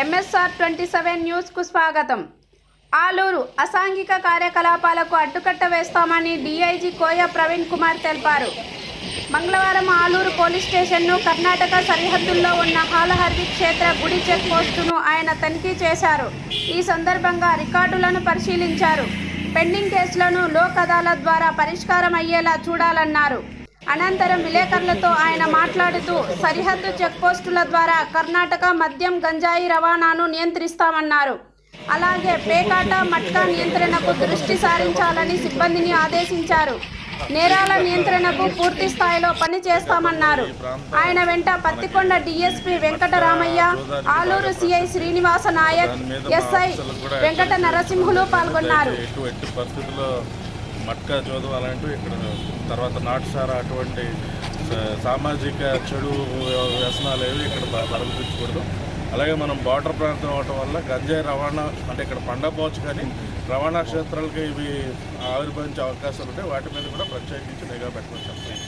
MSR twenty seven న్యూస్కు స్వాగతం. ఆలూరు అసాంఘిక కార్యకలాపాలకు అడ్డుకట్ట వేస్తామని డీఐజీ కోయ ప్రవీణ్ కుమార్ తెలిపారు. మంగళవారం ఆలూరు పోలీస్ స్టేషన్ను కర్ణాటక సరిహద్దుల్లో ఉన్న హాలహర్వి క్షేత్ర గుడి చెక్ పోస్టును ఆయన తనిఖీ చేశారు. ఈ సందర్భంగా రికార్డులను పరిశీలించారు. పెండింగ్ కేసులను లోక్ అదాలత్ ద్వారా పరిష్కారం అయ్యేలా చూడాలన్నారు. అనంతరం విలేకరులతో ఆయన మాట్లాడుతూ సరిహద్దు చెక్పోస్టుల ద్వారా కర్ణాటక మద్యం గంజాయి రవాణాను నియంత్రిస్తామన్నారు. అలాగే పేకాట మట్కా నియంత్రణకు దృష్టి సారించాలని సిబ్బందిని ఆదేశించారు. నేరాల నియంత్రణకు పూర్తి స్థాయిలో పని చేస్తామన్నారు. ఆయన వెంట Pattikonda DSP Venkataramaiah Aluru CI Srinivasa Nayak SI Venkata Narasimhulu పాల్గొన్నారు. మట్కా చదువు అలాంటివి ఇక్కడ తర్వాత నాటుసారా అటువంటి సామాజిక చెడు వ్యసనాలు ఏవి ఇక్కడ పరిమితించకూడదు అలాగే మనం బార్డర్ ప్రాంతం అవటం వల్ల గంజాయి రవాణా అంటే ఇక్కడ పండపోవచ్చు కానీ రవాణా క్షేత్రాలకి ఇవి ఆవిర్భవించే అవకాశాలు ఉంటాయి. వాటి మీద కూడా ప్రత్యేకించి నిఘా పెట్టమని చెప్తాను